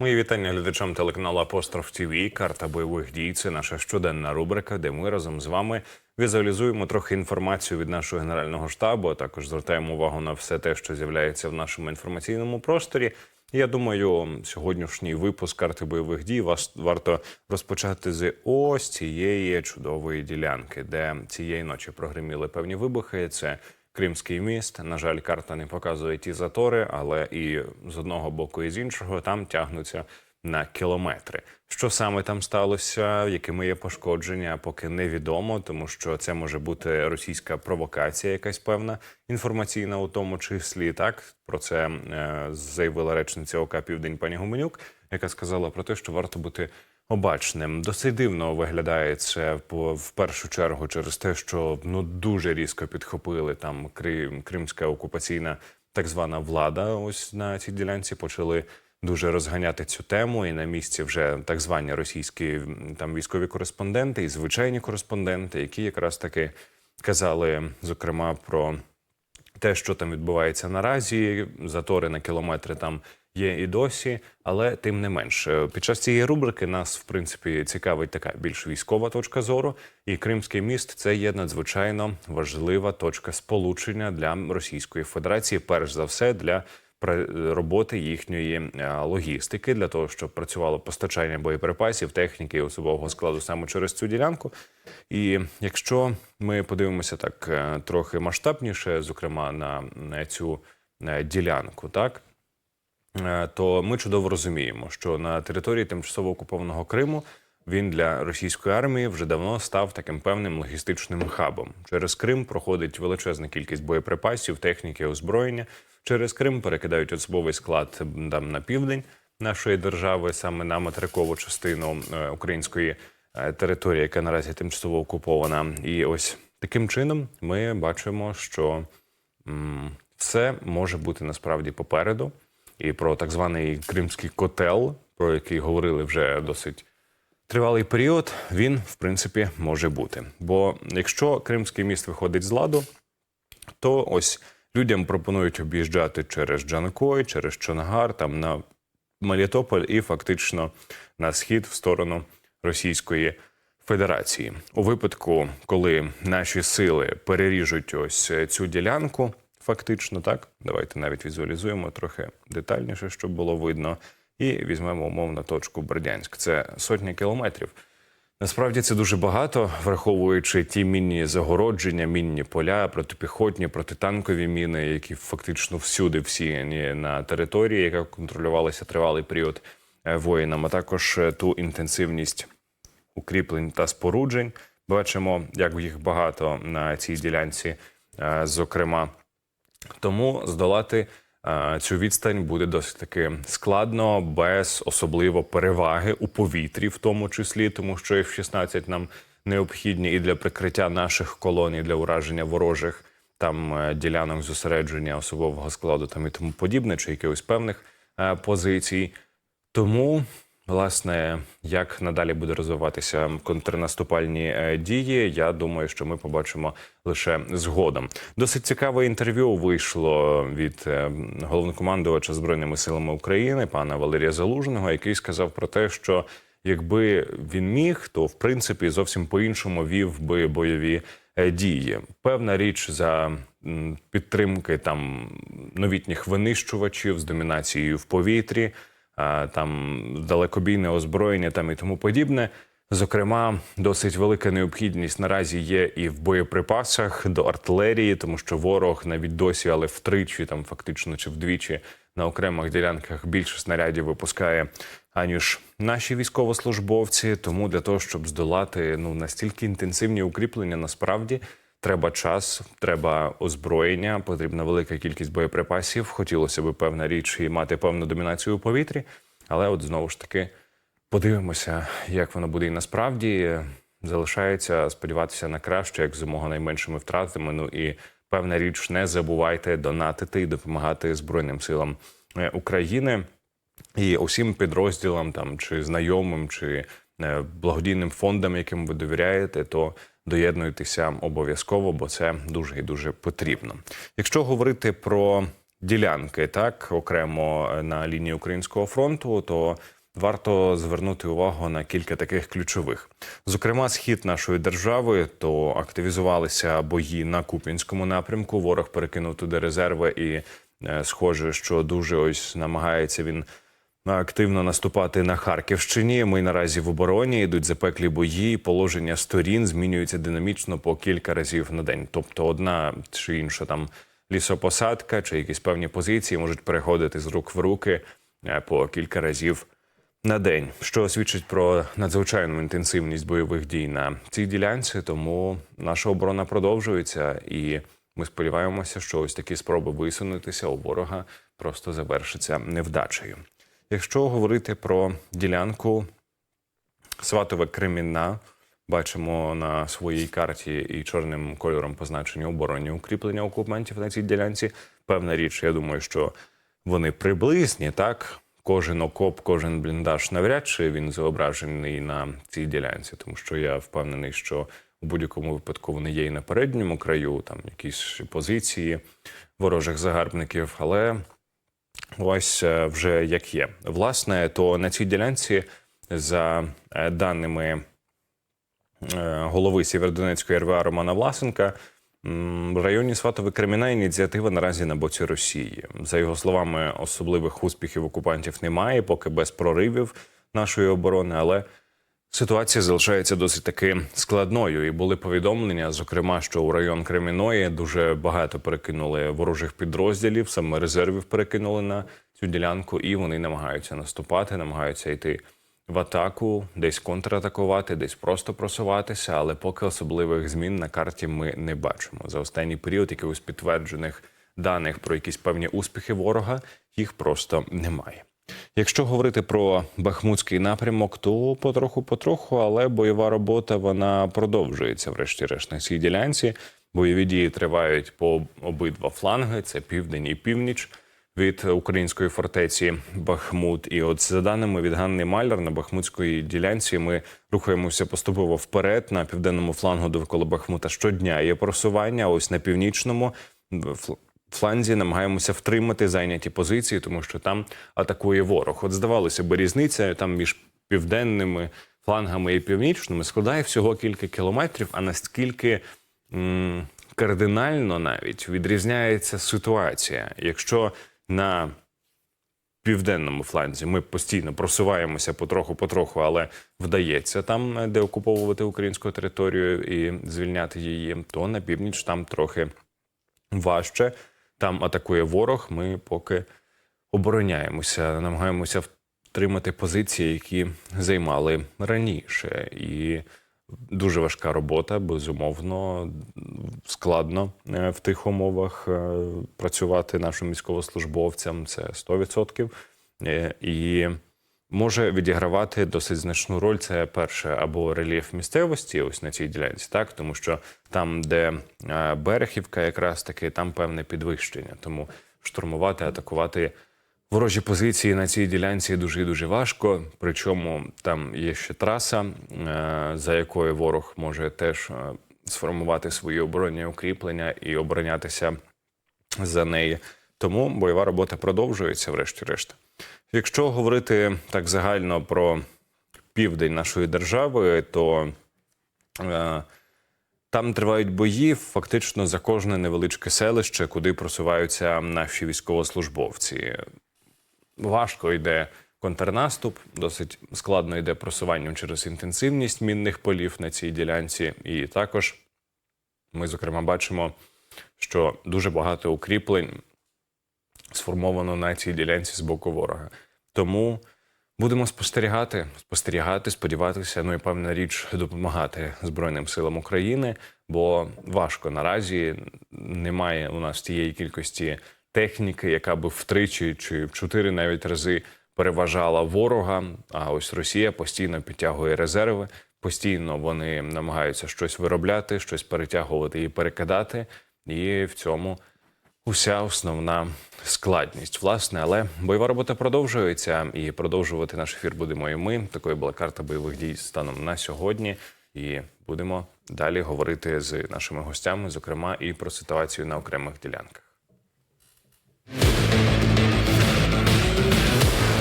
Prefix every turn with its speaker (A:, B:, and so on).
A: Мої вітання глядачам телеканалу Апостроф ТВ. Карта бойових дій. Це наша щоденна рубрика, де ми разом з вами візуалізуємо трохи інформацію від нашого генерального штабу. а Також звертаємо увагу на все те, що з'являється в нашому інформаційному просторі. Я думаю, сьогоднішній випуск карти бойових дій вас варто розпочати з ось цієї чудової ділянки, де цієї ночі прогреміли певні вибухи. Це Кримський міст. На жаль, карта не показує ті затори, але і з одного боку, і з іншого там тягнуться на кілометри. Що саме там сталося, якими є пошкодження, поки невідомо, тому що це може бути російська провокація, якась певна інформаційна, у тому числі так про це е, заявила речниця ОК Південь пані Гуменюк, яка сказала про те, що варто бути обачним. Досить дивно виглядає це в першу чергу через те, що ну дуже різко підхопили там Крим, кримська окупаційна так звана влада. Ось на цій ділянці почали дуже розганяти цю тему, і на місці вже так звані російські там військові кореспонденти і звичайні кореспонденти, які якраз таки казали зокрема про те, що там відбувається наразі, затори на кілометри там є і досі, але тим не менш, е, під час цієї рубрики нас в принципі цікавить така більш військова точка зору. І Кримський міст це є надзвичайно важлива точка сполучення для Російської Федерації, перш за все для роботи їхньої е, логістики для того, щоб працювало постачання боєприпасів, техніки і особового складу саме через цю ділянку. І якщо ми подивимося так е, трохи масштабніше, зокрема на, цю ділянку, так то ми чудово розуміємо, що на території тимчасово окупованого Криму він для російської армії вже давно став таким певним логістичним хабом. Через Крим проходить величезна кількість боєприпасів, техніки, озброєння. Через Крим перекидають особовий склад там на південь нашої держави, саме на материкову частину е, української е, території, яка наразі тимчасово окупована. І ось таким чином ми бачимо, що м, все може бути насправді попереду. І про так званий кримський котел, про який говорили вже досить тривалий період, він в принципі може бути. Бо якщо Кримський міст виходить з ладу, то ось людям пропонують об'їжджати через Джанкой, через Чонгар, там на Мелітополь і фактично на схід в сторону Російської Федерації. У випадку, коли наші сили переріжуть ось цю ділянку, фактично так, давайте навіть візуалізуємо трохи детальніше, щоб було видно, і візьмемо умовно точку Бердянськ. Це сотні кілометрів. Насправді це дуже багато, враховуючи ті мінні загородження, мінні поля, протипіхотні, протитанкові міни, які фактично всюди всіяні на території, яка контролювалася тривалий період е, воїнам, а також е, ту інтенсивність укріплень та споруджень. Бачимо, як їх багато на цій ділянці, е, зокрема. Тому здолати е, цю відстань буде досить таки складно, без особливо переваги у повітрі, в тому числі, тому що F-16 нам необхідні і для прикриття наших колон, і для ураження ворожих там е, ділянок зосередження особового складу там і тому подібне, чи якихось певних е, позицій. Тому, власне, як надалі буде розвиватися контрнаступальні е, дії, я думаю, що ми побачимо лише згодом. Досить цікаве інтерв'ю вийшло від е, головнокомандувача збройними силами України, пана Валерія Залужного, який сказав про те, що якби він міг, то в принципі зовсім по-іншому вів би бойові е, дії. Певна річ за підтримки там новітніх винищувачів з домінацією в повітрі, там далекобійне озброєння там і тому подібне. Зокрема, досить велика необхідність наразі є і в боєприпасах до артилерії, тому що ворог навіть досі, але втричі, там фактично чи вдвічі на окремих ділянках більше снарядів випускає аніж наші військовослужбовці. Тому для того, щоб здолати ну настільки інтенсивні укріплення, насправді треба час, треба озброєння, потрібна велика кількість боєприпасів. Хотілося б певна річ і мати певну домінацію у повітрі, але от знову ж таки. Подивимося, як воно буде і насправді. Залишається сподіватися на краще, як з умога найменшими втратами. Ну і певна річ, не забувайте донатити і допомагати Збройним силам е, України і усім підрозділам, там чи знайомим, чи е, благодійним фондам, яким ви довіряєте, то доєднуйтеся обов'язково, бо це дуже і дуже потрібно. Якщо говорити про ділянки, так окремо на лінії українського фронту, то варто звернути увагу на кілька таких ключових. Зокрема, схід нашої держави, то активізувалися бої на Куп'янському напрямку. Ворог перекинув туди резерви, і е, схоже, що дуже ось намагається він активно наступати на Харківщині. Ми наразі в обороні йдуть запеклі бої. Положення сторін змінюються динамічно по кілька разів на день. Тобто, одна чи інша там лісопосадка чи якісь певні позиції можуть переходити з рук в руки е, по кілька разів на день, що свідчить про надзвичайну інтенсивність бойових дій на цій ділянці. Тому наша оборона продовжується, і ми сподіваємося, що ось такі спроби висунутися у ворога просто завершаться невдачею. Якщо говорити про ділянку Сватове Кремінна, бачимо на своїй карті і чорним кольором позначені оборонні укріплення окупантів на цій ділянці. Певна річ, я думаю, що вони приблизні, так. Кожен окоп, кожен бліндаж навряд чи він зображений на цій ділянці, тому що я впевнений, що у будь-якому випадку вони є і на передньому краю, там якісь позиції ворожих загарбників, але ось е, вже як є. Власне, то на цій ділянці, за е, даними е, голови Сєвєродонецької РВА Романа Власенка, в районі Сватове Креміна ініціатива наразі на боці Росії. За його словами, особливих успіхів окупантів немає, поки без проривів нашої оборони, але Ситуація залишається досить таки складною, і були повідомлення, зокрема, що у район Креміної дуже багато перекинули ворожих підрозділів, саме резервів перекинули на цю ділянку, і вони намагаються наступати, намагаються йти в атаку, десь контратакувати, десь просто просуватися. Але поки особливих змін на карті ми не бачимо. За останній період якихось підтверджених даних про якісь певні успіхи ворога їх просто немає. Якщо говорити про Бахмутський напрямок, то потроху-потроху, але бойова робота вона продовжується, врешті-решт, на цій ділянці. Бойові дії тривають по обидва фланги: це південь і північ від української фортеці Бахмут. І от за даними від Ганни Маляр на Бахмутської ділянці, ми рухаємося поступово вперед на південному флангу довкола Бахмута. Щодня є просування. Ось на північному фланзі намагаємося втримати зайняті позиції, тому що там атакує ворог. От здавалося би, різниця там між південними флангами і північними складає всього кілька кілометрів, а наскільки м, кардинально навіть відрізняється ситуація, якщо на південному фланзі ми постійно просуваємося потроху-потроху, але вдається там е, деокуповувати українську територію і звільняти її, то на північ там трохи важче. Там атакує ворог. Ми поки обороняємося, намагаємося втримати позиції, які займали раніше. І дуже важка робота, безумовно, складно е, в тих умовах е, працювати нашим військовослужбовцям. Це 100%. Е, І може відігравати досить значну роль. Це перше або рельєф місцевості, ось на цій ділянці, так тому що там, де е, берегівка, якраз таки там певне підвищення. Тому штурмувати, атакувати ворожі позиції на цій ділянці дуже і дуже важко. Причому там є ще траса, е, за якою ворог може теж е, сформувати свої оборонні укріплення і оборонятися за неї. Тому бойова робота продовжується, врешті-решт. Якщо говорити так загально про південь нашої держави, то е, там тривають бої фактично за кожне невеличке селище, куди просуваються наші військовослужбовці. Важко йде контрнаступ, досить складно йде просуванням через інтенсивність мінних полів на цій ділянці. І також ми, зокрема, бачимо, що дуже багато укріплень сформовано на цій ділянці з боку ворога. Тому будемо спостерігати, спостерігати, сподіватися, ну і певна річ допомагати Збройним силам України, бо важко наразі немає у нас тієї кількості техніки, яка би втричі чи в чотири навіть рази переважала ворога. А ось Росія постійно підтягує резерви. Постійно вони намагаються щось виробляти, щось перетягувати і перекидати, і в цьому уся основна складність, власне, але бойова робота продовжується, і продовжувати наш ефір будемо і ми. Такою була карта бойових дій станом на сьогодні. І будемо далі говорити з нашими гостями, зокрема, і про ситуацію на окремих ділянках.